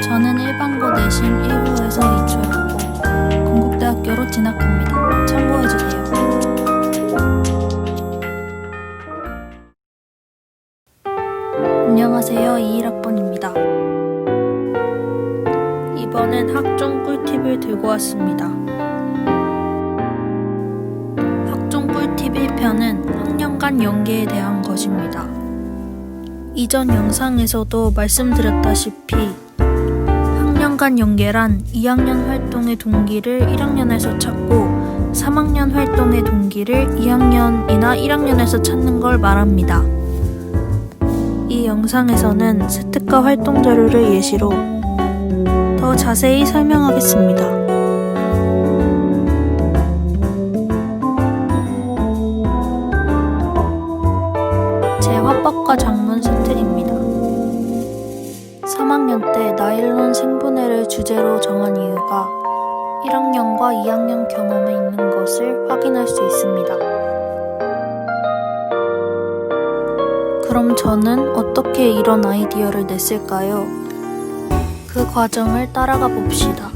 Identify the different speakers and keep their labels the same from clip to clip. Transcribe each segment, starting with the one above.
Speaker 1: 저는 일반고 내신 1호에서 2초였고 건국대학교로 진학합니다. 참고해주세요. 안녕하세요. 21학번입니다. 이번엔 학종 꿀팁을 들고 왔습니다. 학종 꿀팁 1편은 학년간 연계에 대한 것입니다. 이전 영상에서도 말씀드렸다시피 학년간 연계란 2학년 활동의 동기를 1학년에서 찾고 3학년 활동의 동기를 2학년이나 1학년에서 찾는 걸 말합니다. 이 영상에서는 스특과 활동 자료를 예시로 더 자세히 설명하겠습니다. 3학년 때 나일론 생분해를 주제로 정한 이유가 1학년과 2학년 경험에 있는 것을 확인할 수 있습니다. 그럼 저는 어떻게 이런 아이디어를 냈을까요? 그 과정을 따라가 봅시다.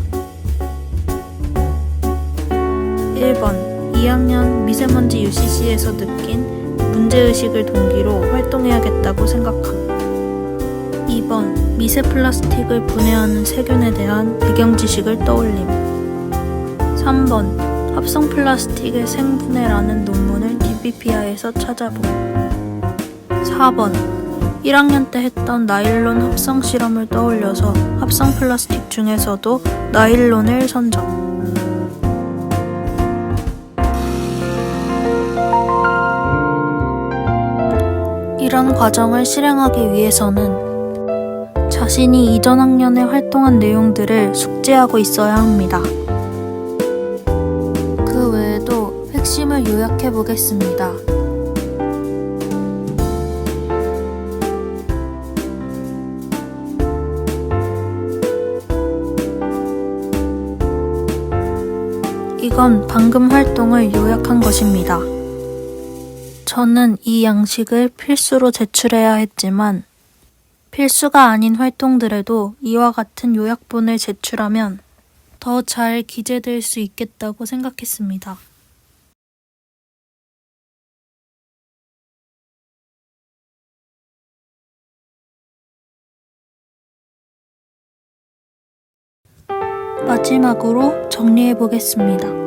Speaker 1: 1번 2학년 미세먼지 UCC에서 느낀 문제의식을 동기로 활동해야겠다고 생각함. 2번 미세 플라스틱을 분해하는 세균에 대한 배경 지식을 떠올림. 3번 합성 플라스틱의 생분해라는 논문을 DBPI에서 찾아봄. 4번 1학년 때 했던 나일론 합성 실험을 떠올려서 합성 플라스틱 중에서도 나일론을 선정. 이런 과정을 실행하기 위해서는 자신이 이전 학년에 활동한 내용들을 숙지하고 있어야 합니다. 그 외에도 핵심을 요약해 보겠습니다. 이건 방금 활동을 요약한 것입니다. 저는 이 양식을 필수로 제출해야 했지만 필수가 아닌 활동들에도 이와 같은 요약본을 제출하면 더 잘 기재될 수 있겠다고 생각했습니다. 마지막으로 정리해 보겠습니다.